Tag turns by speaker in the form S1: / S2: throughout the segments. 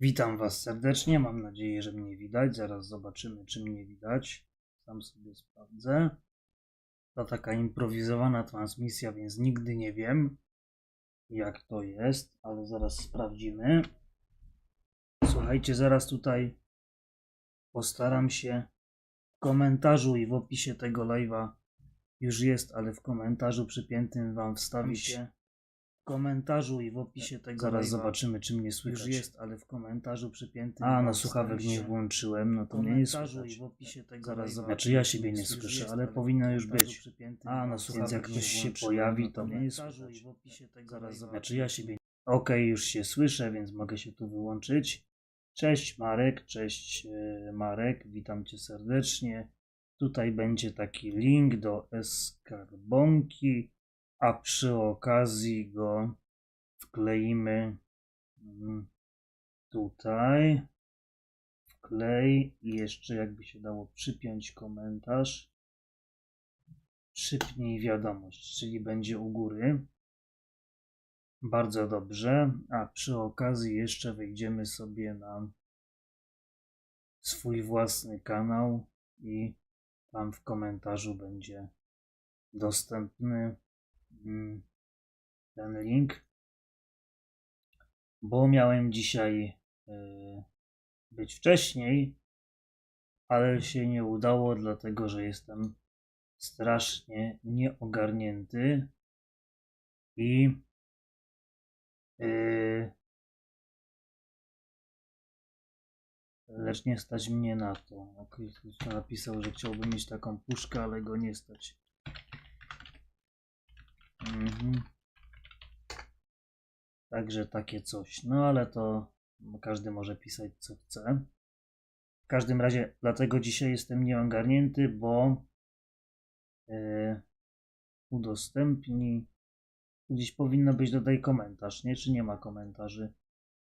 S1: Witam Was serdecznie. Mam nadzieję, że mnie widać. Zaraz zobaczymy, czy mnie widać. Sam sobie sprawdzę. To taka improwizowana transmisja, więc nigdy nie wiem, jak to jest, ale zaraz sprawdzimy. Słuchajcie, zaraz tutaj postaram się w komentarzu i w opisie tego live'a już jest, ale w komentarzu przypiętym Wam wstawić komentarzu i w opisie tego
S2: Zaraz
S1: live'a
S2: zobaczymy, czy mnie słychać.
S1: Już jest, ale w komentarzu przypiętym.
S2: A, no słuchawek nie włączyłem, no to mnie nie
S1: komentarzu
S2: słychać.
S1: i w opisie tego
S2: Zaraz zobaczę. Znaczy ja siebie nie słyszę,
S1: jest,
S2: ale
S1: w
S2: powinno już być. A,
S1: wstawi
S2: słuchawek
S1: jak
S2: nie
S1: ktoś się pojawi, to mnie nie
S2: nie
S1: słychać.
S2: słychać.
S1: i w opisie tego
S2: Zaraz zobaczę, ja siebie. Okej, już się słyszę, więc mogę się tu wyłączyć. Cześć Marek, cześć e, Marek, witam cię serdecznie. Tutaj będzie taki link do Eskarbonki, a przy okazji go wkleimy mm, tutaj. Wklej i jeszcze jakby się dało przypiąć komentarz. Przypnij wiadomość, czyli będzie u góry. Bardzo dobrze. A przy okazji jeszcze wejdziemy sobie na swój własny kanał i tam w komentarzu będzie dostępny ten link. Bo miałem dzisiaj y, być wcześniej, ale się nie udało, dlatego że jestem strasznie nieogarnięty i Yy, lecz nie stać mnie na to. Ktoś tu napisał, że chciałby mieć taką puszkę, ale go nie stać. Mhm. Także takie coś. No ale to każdy może pisać co chce. W każdym razie, dlatego dzisiaj jestem nieogarnięty, bo yy, udostępnij Gdzieś powinno być dodaj komentarz, nie? Czy nie ma komentarzy?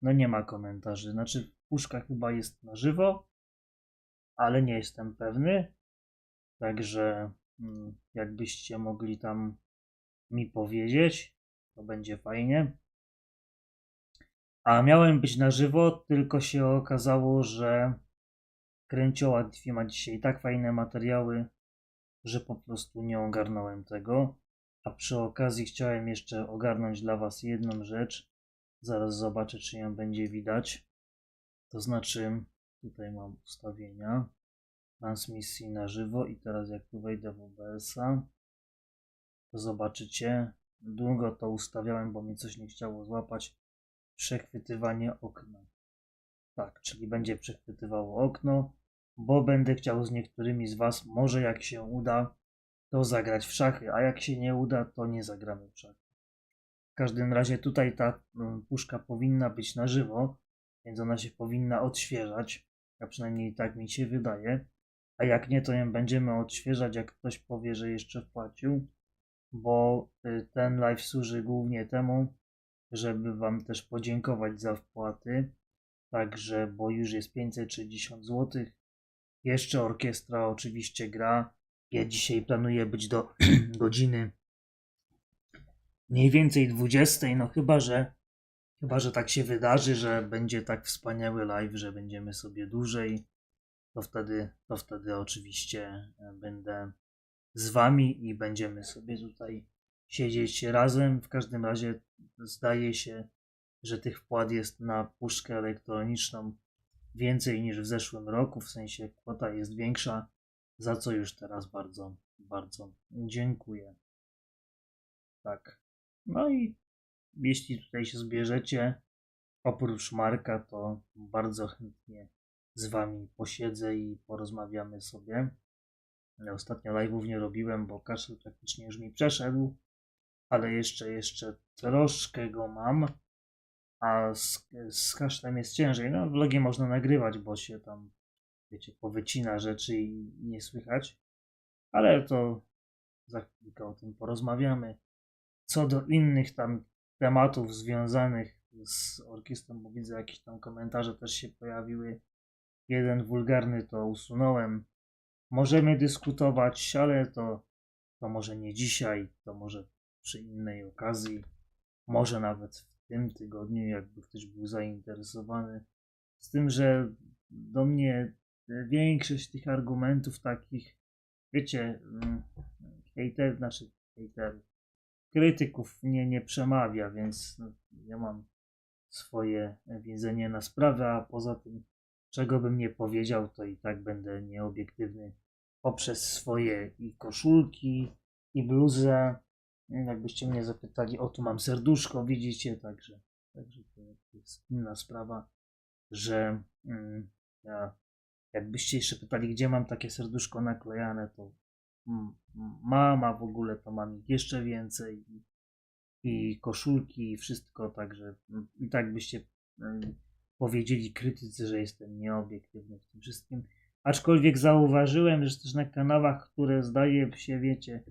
S2: No nie ma komentarzy. Znaczy puszka chyba jest na żywo, ale nie jestem pewny. Także mm, jakbyście mogli tam mi powiedzieć, to będzie fajnie. A miałem być na żywo, tylko się okazało, że Kręcioła TV ma dzisiaj tak fajne materiały, że po prostu nie ogarnąłem tego. A przy okazji chciałem jeszcze ogarnąć dla Was jedną rzecz. Zaraz zobaczę, czy ją będzie widać. To znaczy, tutaj mam ustawienia transmisji na żywo i teraz jak tu wejdę w OBS-a, zobaczycie. Długo to ustawiałem, bo mi coś nie chciało złapać. Przechwytywanie okna. Tak, czyli będzie przechwytywało okno, bo będę chciał z niektórymi z Was, może jak się uda, to zagrać w szachy, a jak się nie uda, to nie zagramy w szachy. W każdym razie tutaj ta mm, puszka powinna być na żywo, więc ona się powinna odświeżać, a przynajmniej tak mi się wydaje. A jak nie, to ją będziemy odświeżać, jak ktoś powie, że jeszcze wpłacił, bo y, ten live służy głównie temu, żeby Wam też podziękować za wpłaty. Także, bo już jest 560 zł. Jeszcze orkiestra oczywiście gra. Ja dzisiaj planuję być do godziny mniej więcej 20, no chyba, że chyba, że tak się wydarzy, że będzie tak wspaniały live, że będziemy sobie dłużej, to wtedy, to wtedy oczywiście e, będę z wami i będziemy sobie tutaj siedzieć razem. W każdym razie zdaje się, że tych wpłat jest na puszkę elektroniczną więcej niż w zeszłym roku, w sensie kwota jest większa za co już teraz bardzo, bardzo dziękuję. Tak. No i jeśli tutaj się zbierzecie, oprócz Marka, to bardzo chętnie z Wami posiedzę i porozmawiamy sobie. Ja ostatnio live'ów nie robiłem, bo kaszel praktycznie już mi przeszedł, ale jeszcze, jeszcze troszkę go mam, a z, z kaszlem jest ciężej. No, vlogi można nagrywać, bo się tam wiecie, powycina rzeczy i nie słychać. Ale to za chwilkę o tym porozmawiamy. Co do innych tam tematów związanych z orkiestrą, bo widzę jakieś tam komentarze też się pojawiły. Jeden wulgarny to usunąłem. Możemy dyskutować, ale to, to może nie dzisiaj, to może przy innej okazji. Może nawet w tym tygodniu, jakby ktoś był zainteresowany. Z tym, że do mnie większość tych argumentów takich, wiecie, mm, hejter, znaczy hejter, krytyków nie, nie przemawia, więc no, ja mam swoje wiedzenie na sprawę, a poza tym, czego bym nie powiedział, to i tak będę nieobiektywny poprzez swoje i koszulki, i bluzę. Jakbyście mnie zapytali, o tu mam serduszko, widzicie, także, także to jest inna sprawa, że mm, ja, jakbyście jeszcze pytali, gdzie mam takie serduszko naklejane, to mm, mam, a w ogóle to mam ich jeszcze więcej i, i koszulki i wszystko, także mm, i tak byście mm, powiedzieli krytycy, że jestem nieobiektywny w tym wszystkim. Aczkolwiek zauważyłem, że też na kanałach, które zdaje się, wiecie,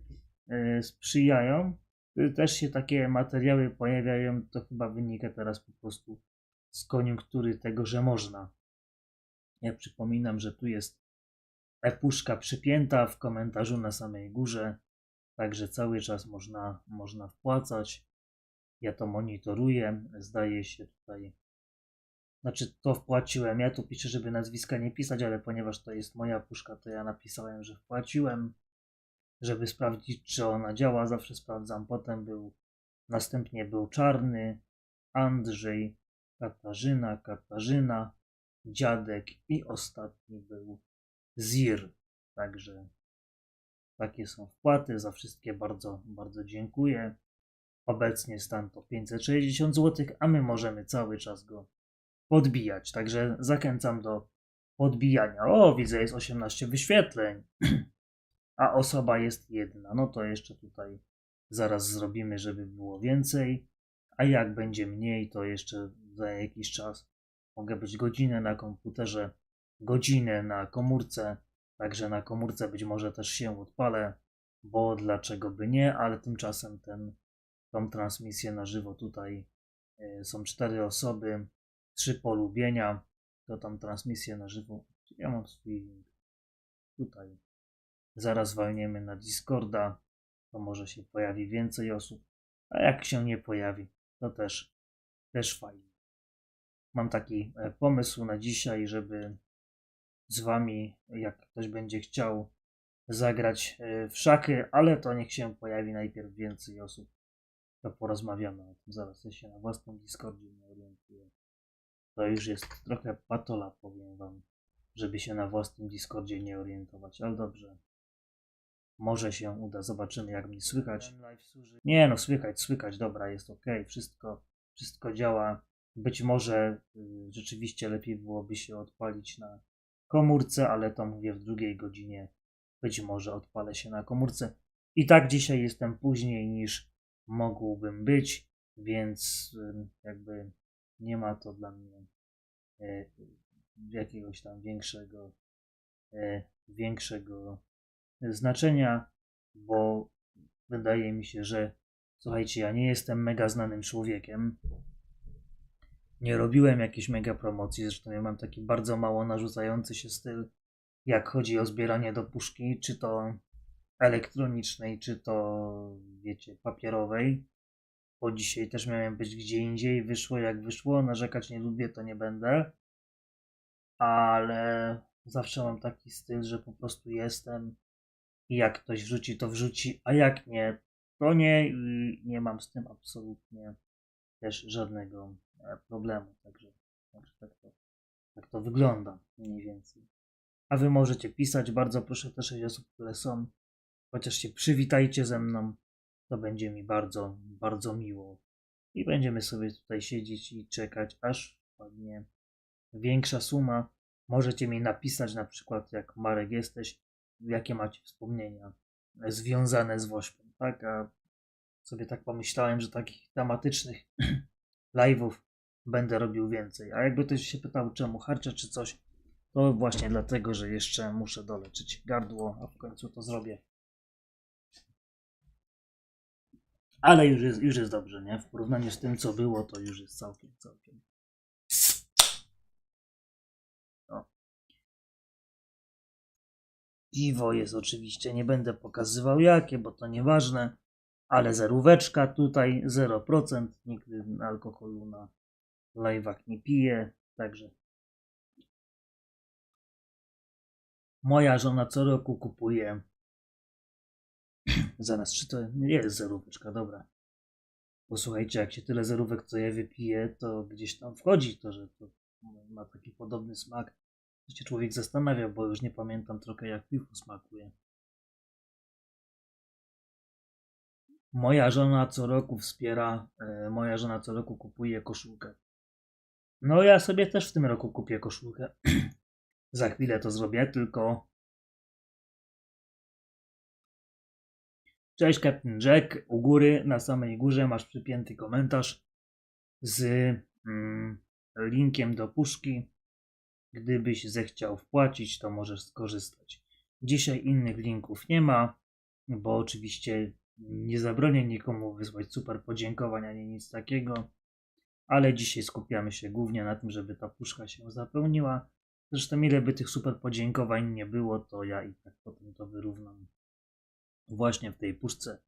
S2: e, sprzyjają, y, też się takie materiały pojawiają. To chyba wynika teraz po prostu z koniunktury tego, że można. Ja przypominam, że tu jest e-puszka przypięta w komentarzu na samej górze, także cały czas można, można wpłacać. Ja to monitoruję. Zdaje się tutaj znaczy, to wpłaciłem. Ja tu piszę, żeby nazwiska nie pisać, ale ponieważ to jest moja puszka, to ja napisałem, że wpłaciłem, żeby sprawdzić, czy ona działa. Zawsze sprawdzam. Potem był, następnie był Czarny, Andrzej, Katarzyna, Katarzyna, Dziadek i ostatni był Zir. Także takie są wpłaty. Za wszystkie bardzo, bardzo dziękuję. Obecnie stan to 560 zł, a my możemy cały czas go podbijać. Także zachęcam do podbijania. O, widzę, jest 18 wyświetleń, a osoba jest jedna. No to jeszcze tutaj zaraz zrobimy, żeby było więcej. A jak będzie mniej, to jeszcze za jakiś czas mogę być godzinę na komputerze, godzinę na komórce. Także na komórce być może też się odpalę, bo dlaczego by nie, ale tymczasem ten, tą transmisję na żywo tutaj y, są cztery osoby, trzy polubienia, to tam transmisję na żywo. Ja mam swój link tutaj. Zaraz walniemy na Discorda, to może się pojawi więcej osób, a jak się nie pojawi, to też, też fajnie. Mam taki e, pomysł na dzisiaj, żeby z wami, jak ktoś będzie chciał zagrać e, w szachy, ale to niech się pojawi najpierw więcej osób, to porozmawiamy o tym. Zaraz ja się na własnym Discordzie nie orientuję. To już jest trochę patola, powiem wam, żeby się na własnym Discordzie nie orientować, ale dobrze. Może się uda, zobaczymy jak mnie słychać. Nie no, słychać, słychać, dobra, jest ok, wszystko, wszystko działa. Być może y, rzeczywiście lepiej byłoby się odpalić na komórce, ale to mówię w drugiej godzinie. Być może odpalę się na komórce. I tak dzisiaj jestem później niż mógłbym być, więc y, jakby nie ma to dla mnie e, jakiegoś tam większego, e, większego znaczenia, bo wydaje mi się, że słuchajcie, ja nie jestem mega znanym człowiekiem. Nie robiłem jakiejś mega promocji, zresztą ja mam taki bardzo mało narzucający się styl, jak chodzi o zbieranie do puszki, czy to elektronicznej, czy to wiecie, papierowej bo dzisiaj też miałem być gdzie indziej, wyszło jak wyszło, narzekać nie lubię, to nie będę, ale zawsze mam taki styl, że po prostu jestem i jak ktoś wrzuci, to wrzuci, a jak nie, to nie i nie mam z tym absolutnie też żadnego e, problemu, także, także tak, to, tak to wygląda mniej więcej. A wy możecie pisać, bardzo proszę te sześć osób, które są, chociaż się przywitajcie ze mną, to będzie mi bardzo, bardzo miło. I będziemy sobie tutaj siedzieć i czekać, aż wpadnie większa suma. Możecie mi napisać na przykład, jak Marek jesteś, jakie macie wspomnienia związane z Wośpem, tak? A sobie tak pomyślałem, że takich tematycznych live'ów będę robił więcej. A jakby ktoś się pytał, czemu harczę czy coś, to właśnie dlatego, że jeszcze muszę doleczyć gardło, a w końcu to zrobię. ale już jest, już jest dobrze, nie? W porównaniu z tym, co było, to już jest całkiem, całkiem. O. Piwo jest oczywiście, nie będę pokazywał jakie, bo to nieważne, ale zeróweczka tutaj 0%, nigdy alkoholu na live'ach nie pije, także moja żona co roku kupuje Zaraz, czy to nie jest zeróweczka, dobra. Posłuchajcie, jak się tyle zerówek, co ja wypiję, to gdzieś tam wchodzi to, że to ma taki podobny smak. To się człowiek zastanawia, bo już nie pamiętam trochę, jak piwo smakuje. Moja żona co roku wspiera, e, moja żona co roku kupuje koszulkę. No ja sobie też w tym roku kupię koszulkę. Za chwilę to zrobię, tylko. Cześć Captain Jack. U góry, na samej górze masz przypięty komentarz z mm, linkiem do puszki. Gdybyś zechciał wpłacić, to możesz skorzystać. Dzisiaj innych linków nie ma, bo oczywiście nie zabronię nikomu wysłać super podziękowań ani nic takiego, ale dzisiaj skupiamy się głównie na tym, żeby ta puszka się zapełniła. Zresztą ile by tych super podziękowań nie było, to ja i tak potem to wyrównam właśnie w tej puszce,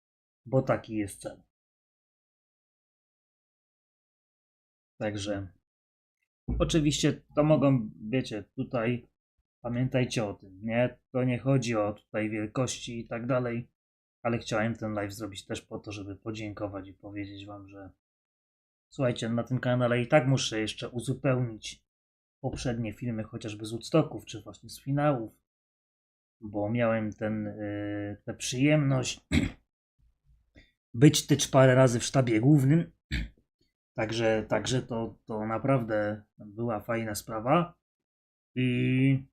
S2: bo taki jest cel. Także oczywiście to mogą, wiecie, tutaj pamiętajcie o tym, nie? To nie chodzi o tutaj wielkości i tak dalej, ale chciałem ten live zrobić też po to, żeby podziękować i powiedzieć wam, że słuchajcie, na tym kanale i tak muszę jeszcze uzupełnić poprzednie filmy, chociażby z Woodstocków, czy właśnie z finałów, bo miałem ten, yy, tę przyjemność być tycz parę razy w sztabie głównym, także, także to, to naprawdę była fajna sprawa. I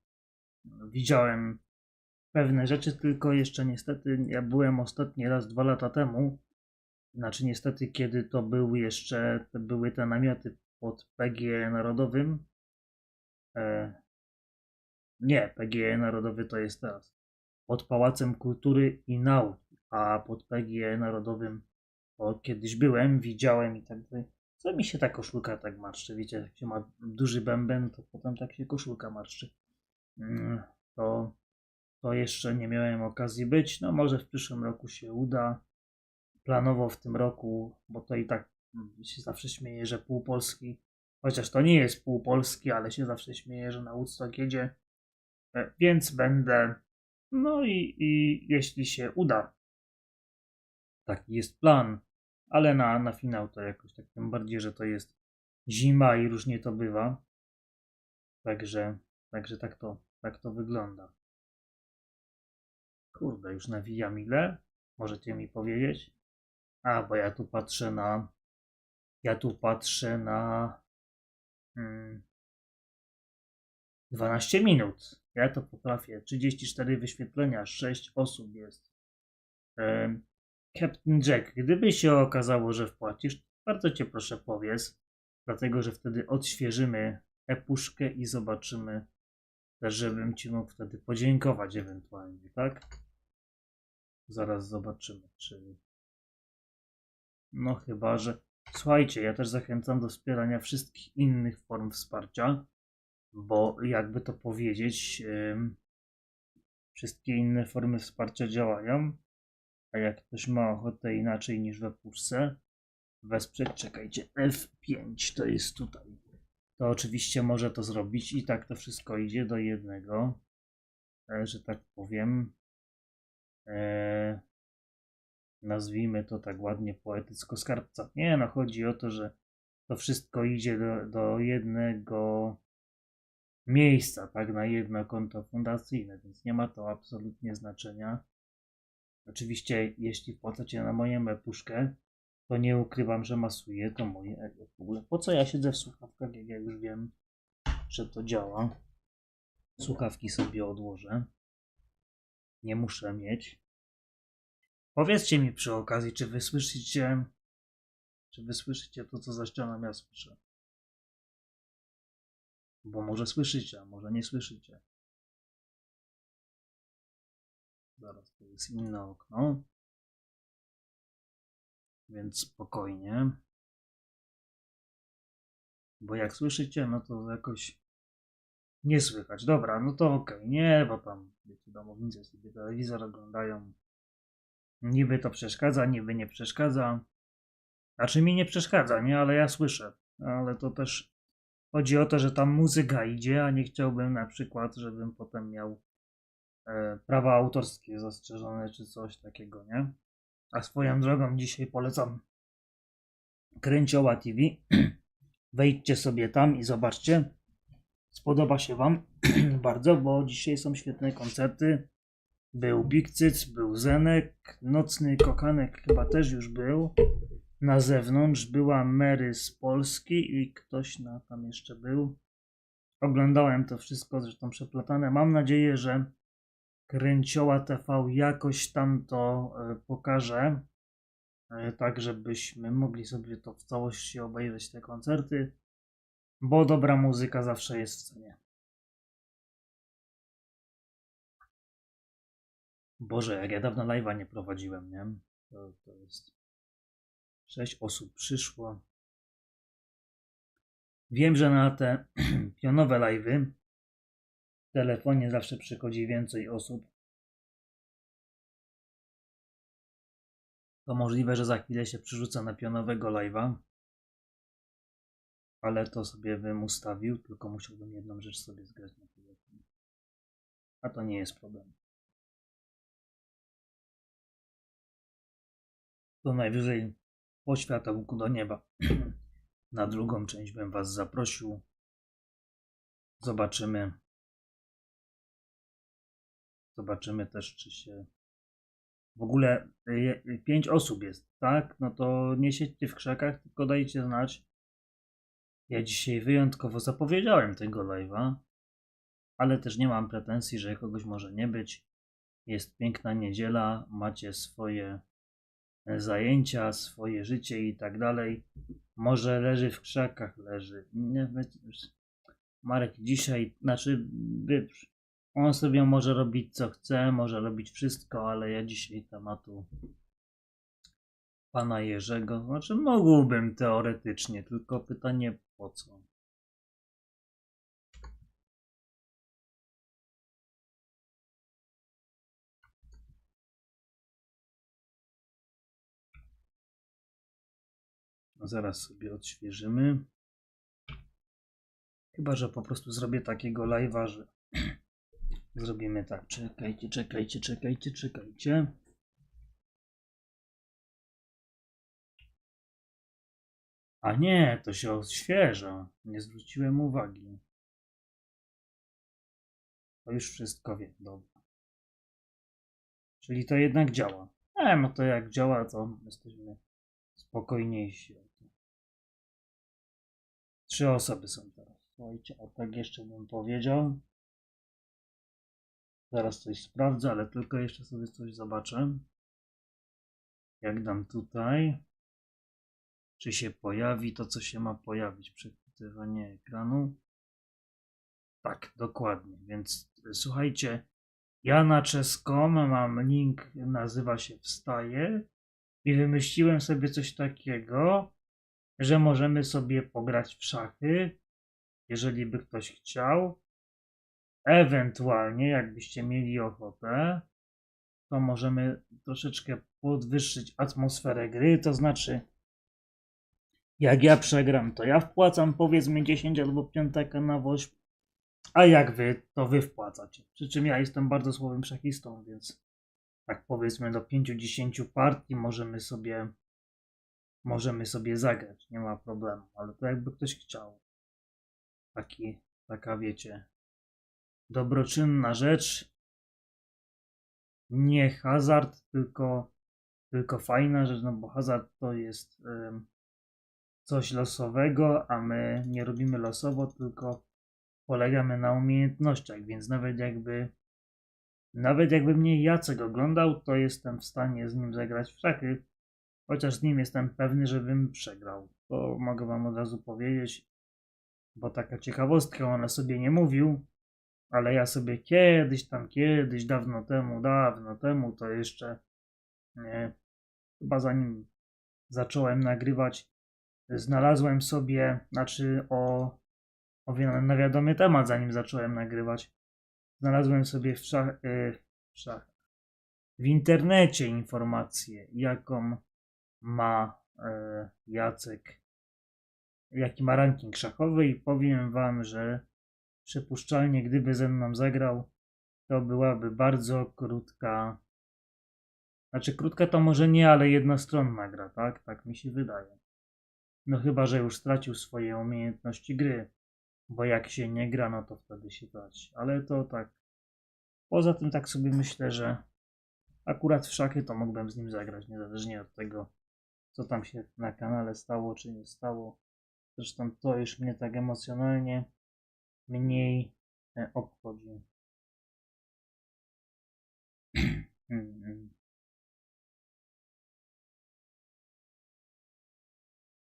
S2: widziałem pewne rzeczy, tylko jeszcze niestety ja byłem ostatni raz dwa lata temu, znaczy niestety kiedy to były jeszcze, to były te namioty pod PG Narodowym, E, nie, PGE Narodowy to jest teraz. Pod Pałacem Kultury i Nauki, a pod PGE Narodowym to kiedyś byłem, widziałem i tak dalej. Co mi się ta koszulka tak marszczy? Wiecie, jak się ma duży bęben, to potem tak się koszulka marszczy. Mm, To, to jeszcze nie miałem okazji być. No może w przyszłym roku się uda. Planowo w tym roku, bo to i tak się zawsze śmieję, że pół Polski Chociaż to nie jest pół Polski, ale się zawsze śmieję, że na Woodstock jedzie. E, Więc będę. No i, i jeśli się uda. Taki jest plan. Ale na, na finał to jakoś tak tym bardziej, że to jest zima i różnie to bywa. Także, także tak to, tak to wygląda. Kurde, już nawijam ile? Możecie mi powiedzieć? A, bo ja tu patrzę na. Ja tu patrzę na Hmm. 12 minut. Ja to potrafię. 34 wyświetlenia, 6 osób jest. Captain Jack, gdyby się okazało, że wpłacisz, bardzo cię proszę powiedz, dlatego że wtedy odświeżymy epuszkę i zobaczymy żebym ci mógł wtedy podziękować ewentualnie, tak? Zaraz zobaczymy, czy... No chyba, że... Słuchajcie, ja też zachęcam do wspierania wszystkich innych form wsparcia, bo jakby to powiedzieć, wszystkie inne formy wsparcia działają, a jak ktoś ma ochotę inaczej niż we puszce, wesprzeć, czekajcie, F5 to jest tutaj, to oczywiście może to zrobić i tak to wszystko idzie do jednego, e, że tak powiem. E, nazwijmy to tak ładnie poetycko skarbca. Nie, no chodzi o to, że to wszystko idzie do, do jednego miejsca, tak, na jedno konto fundacyjne, więc nie ma to absolutnie znaczenia. Oczywiście, jeśli wpłacacie na moją e-puszkę, to nie ukrywam, że masuje to moje ego. W ogóle po co ja siedzę w słuchawkach, jak ja już wiem, że to działa. Słuchawki sobie odłożę. Nie muszę mieć. Powiedzcie mi przy okazji, czy wy słyszycie, czy wy słyszycie to, co za ścianą ja słyszę. Bo może słyszycie, a może nie słyszycie. Zaraz, to jest inne okno. Więc spokojnie. Bo jak słyszycie, no to jakoś nie słychać. Dobra, no to okej. Nie, bo tam, wiecie, domownicy sobie telewizor oglądają. Niby to przeszkadza, niby nie przeszkadza. Znaczy mi nie przeszkadza, nie, ale ja słyszę. Ale to też chodzi o to, że tam muzyka idzie, a nie chciałbym na przykład, żebym potem miał e, prawa autorskie zastrzeżone czy coś takiego, nie? A swoją drogą dzisiaj polecam Kręcioła TV. Wejdźcie sobie tam i zobaczcie. Spodoba się Wam bardzo, bo dzisiaj są świetne koncerty. Był Big Cyc, był Zenek, Nocny Kokanek chyba też już był. Na zewnątrz była Mary z Polski i ktoś na tam jeszcze był. Oglądałem to wszystko, zresztą przeplatane. Mam nadzieję, że Kręcioła TV jakoś tam to e, pokaże, e, tak żebyśmy mogli sobie to w całości obejrzeć te koncerty, bo dobra muzyka zawsze jest w cenie. Boże, jak ja dawno live'a nie prowadziłem, nie? To, to jest... Sześć osób przyszło. Wiem, że na te pionowe live'y w telefonie zawsze przychodzi więcej osób. To możliwe, że za chwilę się przerzuca na pionowego live'a. Ale to sobie bym ustawił, tylko musiałbym jedną rzecz sobie zgrać na telefonie. A to nie jest problem. To najwyżej po światełku do nieba. Na drugą część bym Was zaprosił. Zobaczymy. Zobaczymy też, czy się. W ogóle y, y, pięć osób jest, tak? No to nie siedźcie w krzakach, tylko dajcie znać. Ja dzisiaj wyjątkowo zapowiedziałem tego live'a, ale też nie mam pretensji, że kogoś może nie być. Jest piękna niedziela, macie swoje zajęcia, swoje życie i tak dalej. Może leży w krzakach, leży. Nie, Marek dzisiaj, znaczy, on sobie może robić co chce, może robić wszystko, ale ja dzisiaj tematu pana Jerzego, znaczy mógłbym teoretycznie, tylko pytanie po co? Zaraz sobie odświeżymy. Chyba, że po prostu zrobię takiego live'a, że zrobimy tak. Czekajcie, czekajcie, czekajcie, czekajcie. A nie, to się odświeża. Nie zwróciłem uwagi. To już wszystko wiem, dobra. Czyli to jednak działa. E, no to jak działa, to jesteśmy spokojniejsi. Trzy osoby są teraz. Słuchajcie, a tak jeszcze bym powiedział. Zaraz coś sprawdzę, ale tylko jeszcze sobie coś zobaczę. Jak dam tutaj, czy się pojawi to, co się ma pojawić. Przechwytywanie ekranu. Tak, dokładnie. Więc słuchajcie, ja na czeskom mam link, nazywa się Wstaje i wymyśliłem sobie coś takiego, że możemy sobie pograć w szachy, jeżeli by ktoś chciał. Ewentualnie, jakbyście mieli ochotę, to możemy troszeczkę podwyższyć atmosferę gry. To znaczy, jak ja przegram, to ja wpłacam powiedzmy 10 albo 5 na woźb, a jak wy, to wy wpłacacie. Przy czym ja jestem bardzo słabym szachistą, więc tak powiedzmy do 5-10 partii możemy sobie możemy sobie zagrać, nie ma problemu, ale to jakby ktoś chciał. Taki, taka wiecie, dobroczynna rzecz. Nie hazard, tylko, tylko fajna rzecz, no bo hazard to jest coś losowego, a my nie robimy losowo, tylko polegamy na umiejętnościach, więc nawet jakby nawet jakby mnie Jacek oglądał, to jestem w stanie z nim zagrać w szachy, chociaż z nim jestem pewny, że bym przegrał. To mogę wam od razu powiedzieć, bo taka ciekawostka, on sobie nie mówił, ale ja sobie kiedyś tam, kiedyś, dawno temu, dawno temu, to jeszcze nie, chyba zanim zacząłem nagrywać, znalazłem sobie, znaczy o, o na wiadomy temat, zanim zacząłem nagrywać, znalazłem sobie w, szach, w, szach, w internecie informację, jaką ma e, Jacek, jaki ma ranking szachowy i powiem wam, że przypuszczalnie gdyby ze mną zagrał, to byłaby bardzo krótka. Znaczy, krótka to może nie, ale jednostronna gra, tak? Tak mi się wydaje. No chyba, że już stracił swoje umiejętności gry. Bo jak się nie gra, no to wtedy się dać. Ale to tak. Poza tym tak sobie myślę, że akurat w szachy to mógłbym z nim zagrać, niezależnie od tego, co tam się na kanale stało, czy nie stało. Zresztą to już mnie tak emocjonalnie mniej e, obchodzi. Mm.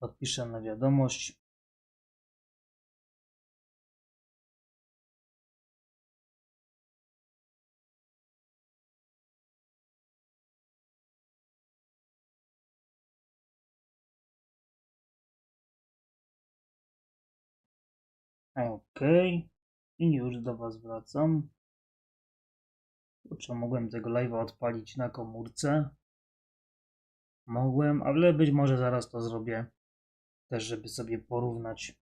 S2: Odpiszę na wiadomość. Okej. I już do Was wracam. Kurczę, mogłem tego live'a odpalić na komórce. Mogłem, ale być może zaraz to zrobię. Też, żeby sobie porównać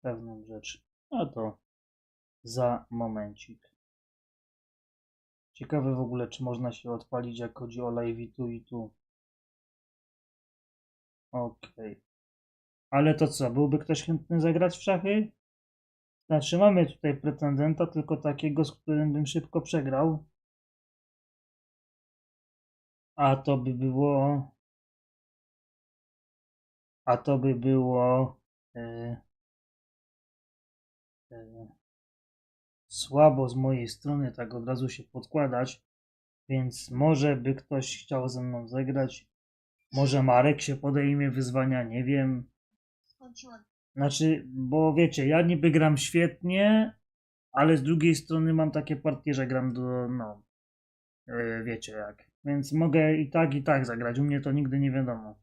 S2: pewną rzecz. No to za momencik. Ciekawe w ogóle, czy można się odpalić, jak chodzi o live i tu i tu. Okej. Ale to co, byłby ktoś chętny zagrać w szachy? Znaczy, mamy tutaj pretendenta, tylko takiego, z którym bym szybko przegrał. A to by było. A to by było. e, e, słabo z mojej strony, tak od razu się podkładać. Więc może by ktoś chciał ze mną zagrać. Może Marek się podejmie wyzwania, nie wiem.
S3: Skończyłem.
S2: Znaczy, bo wiecie, ja niby gram świetnie, ale z drugiej strony mam takie partie, że gram do, no, yy, wiecie jak. Więc mogę i tak, i tak zagrać. U mnie to nigdy nie wiadomo.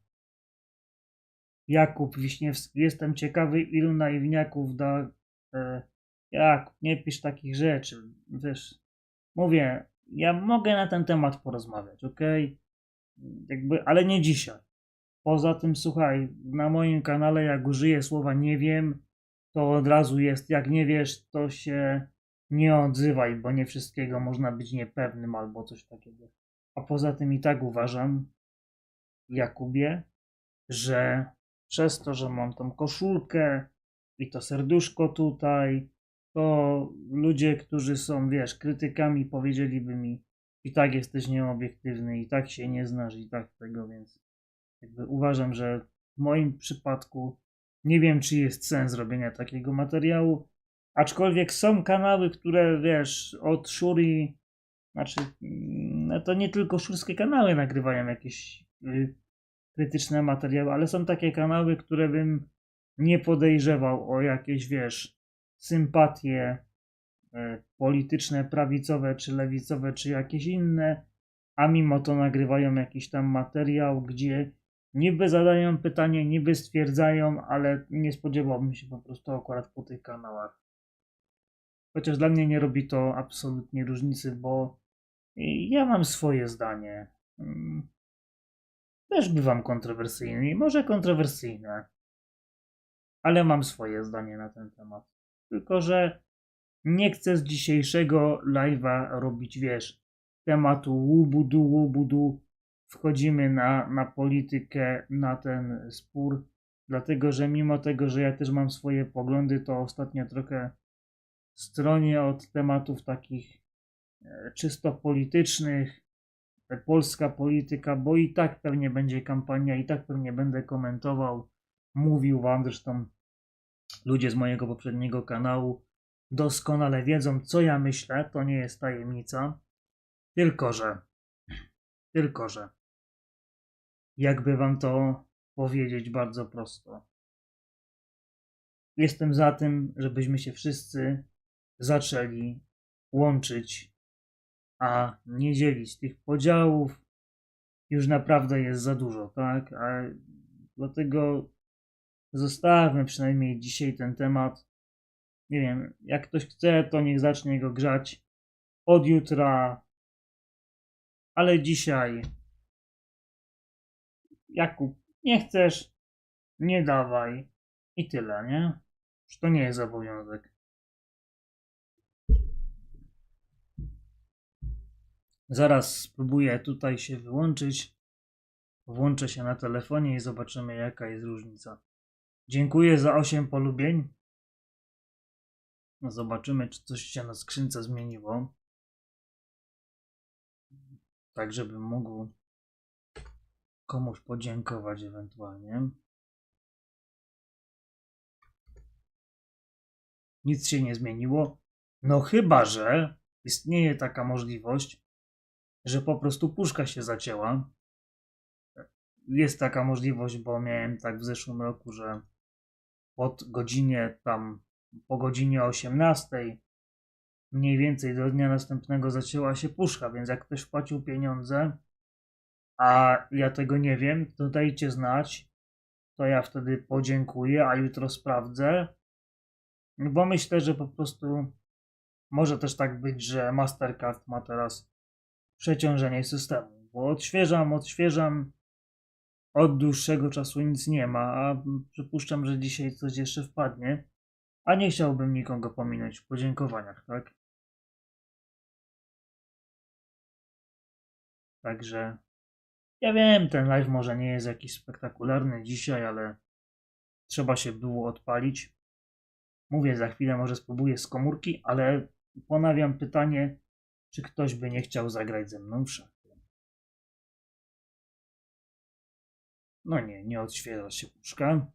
S2: Jakub Wiśniewski. Jestem ciekawy, ilu naiwniaków da. E, Jakub, nie pisz takich rzeczy. Wiesz, mówię, ja mogę na ten temat porozmawiać, ok? Jakby, ale nie dzisiaj. Poza tym, słuchaj, na moim kanale, jak użyję słowa nie wiem, to od razu jest, jak nie wiesz, to się nie odzywaj, bo nie wszystkiego można być niepewnym albo coś takiego. A poza tym i tak uważam, Jakubie, że przez to, że mam tą koszulkę i to serduszko tutaj, to ludzie, którzy są, wiesz, krytykami, powiedzieliby mi, i tak jesteś nieobiektywny, i tak się nie znasz, i tak tego, więc jakby uważam, że w moim przypadku nie wiem, czy jest sens robienia takiego materiału. Aczkolwiek są kanały, które wiesz, od Shuri, znaczy, mm, no to nie tylko szurskie kanały nagrywają jakieś y, krytyczne materiały, ale są takie kanały, które bym nie podejrzewał o jakieś, wiesz, sympatie y, polityczne, prawicowe, czy lewicowe, czy jakieś inne, a mimo to nagrywają jakiś tam materiał, gdzie niby zadają pytanie, niby stwierdzają, ale nie spodziewałbym się po prostu akurat po tych kanałach. Chociaż dla mnie nie robi to absolutnie różnicy, bo ja mam swoje zdanie. Mm. Też bywam kontrowersyjny, może kontrowersyjne, ale mam swoje zdanie na ten temat. Tylko, że nie chcę z dzisiejszego live'a robić, wiesz, tematu łubudu, łubudu, wchodzimy na, na politykę, na ten spór, dlatego że mimo tego, że ja też mam swoje poglądy, to ostatnio trochę stronię od tematów takich e, czysto politycznych, polska polityka, bo i tak pewnie będzie kampania, i tak pewnie będę komentował, mówił wam zresztą ludzie z mojego poprzedniego kanału. Doskonale wiedzą, co ja myślę, to nie jest tajemnica, tylko że, tylko że, jakby wam to powiedzieć bardzo prosto. Jestem za tym, żebyśmy się wszyscy zaczęli łączyć, a nie dzielić tych podziałów. Już naprawdę jest za dużo, tak? A dlatego zostawmy przynajmniej dzisiaj ten temat. Nie wiem, jak ktoś chce, to niech zacznie go grzać od jutra, ale dzisiaj. Jakub, nie chcesz, nie dawaj i tyle, nie? Że to nie jest obowiązek. Zaraz spróbuję tutaj się wyłączyć. Włączę się na telefonie i zobaczymy, jaka jest różnica. Dziękuję za 8 polubień. No zobaczymy, czy coś się na skrzynce zmieniło. Tak, żebym mógł komuś podziękować ewentualnie. Nic się nie zmieniło. No chyba, że istnieje taka możliwość, że po prostu puszka się zacięła. Jest taka możliwość, bo miałem tak w zeszłym roku, że pod godzinie tam, po godzinie 18 mniej więcej do dnia następnego zacięła się puszka, więc jak ktoś wpłacił pieniądze, a ja tego nie wiem, to dajcie znać, to ja wtedy podziękuję, a jutro sprawdzę, bo myślę, że po prostu może też tak być, że Mastercard ma teraz przeciążenie systemu, bo odświeżam, odświeżam, od dłuższego czasu nic nie ma, a przypuszczam, że dzisiaj coś jeszcze wpadnie, a nie chciałbym nikogo pominąć w podziękowaniach, tak? Także ja wiem, ten live może nie jest jakiś spektakularny dzisiaj, ale trzeba się było odpalić. Mówię, za chwilę może spróbuję z komórki, ale ponawiam pytanie, czy ktoś by nie chciał zagrać ze mną w. No nie, nie odświeża się puszka.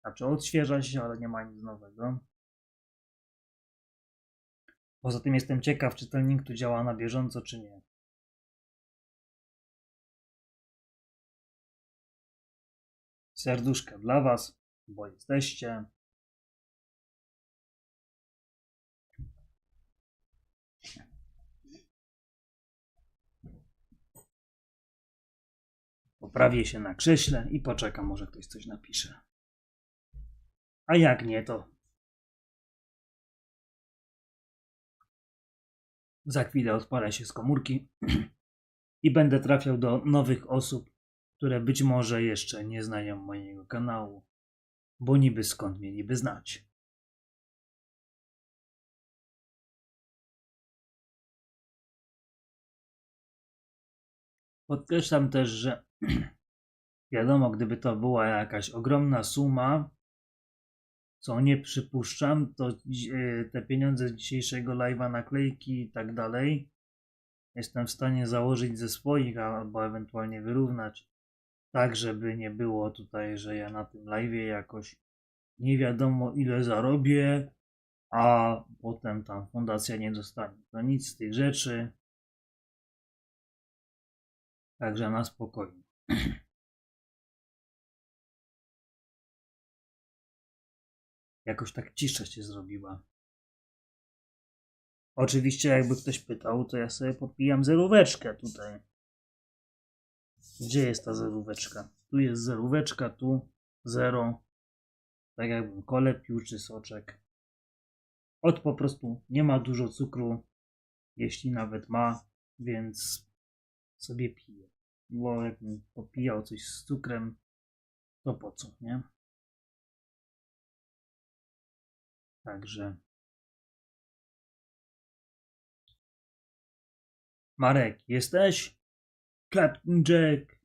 S2: Znaczy odświeża się, ale nie ma nic nowego. Poza tym jestem ciekaw, czy ten link tu działa na bieżąco, czy nie. Serduszka dla Was, bo jesteście. Poprawię się na krześle i poczekam, może ktoś coś napisze. A jak nie, to za chwilę odpalę się z komórki i będę trafiał do nowych osób, które być może jeszcze nie znają mojego kanału, bo niby skąd mieliby znać. Podkreślam też, że wiadomo, gdyby to była jakaś ogromna suma, co nie przypuszczam, to y, te pieniądze z dzisiejszego live'a, naklejki i tak dalej, jestem w stanie założyć ze swoich albo ewentualnie wyrównać, tak żeby nie było tutaj, że ja na tym live'ie jakoś nie wiadomo ile zarobię, a potem tam fundacja nie dostanie. To nic z tych rzeczy. Także na spokojnie. Jakoś tak cisza się zrobiła. Oczywiście, jakby ktoś pytał, to ja sobie popijam zeróweczkę tutaj. Gdzie jest ta zeróweczka? Tu jest zeróweczka, tu zero. Tak jakbym kole pił czy soczek. Od po prostu nie ma dużo cukru, jeśli nawet ma, więc sobie piję. Bo jakbym popijał coś z cukrem, to po co, nie? Także. Marek, jesteś? Captain Jack.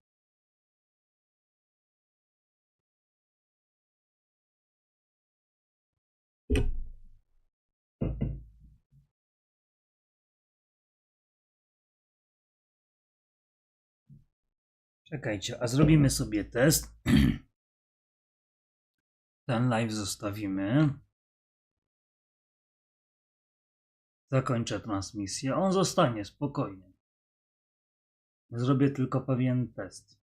S2: Czekajcie, a zrobimy sobie test. Ten live zostawimy. Zakończę transmisję. On zostanie spokojnie. Zrobię tylko pewien test.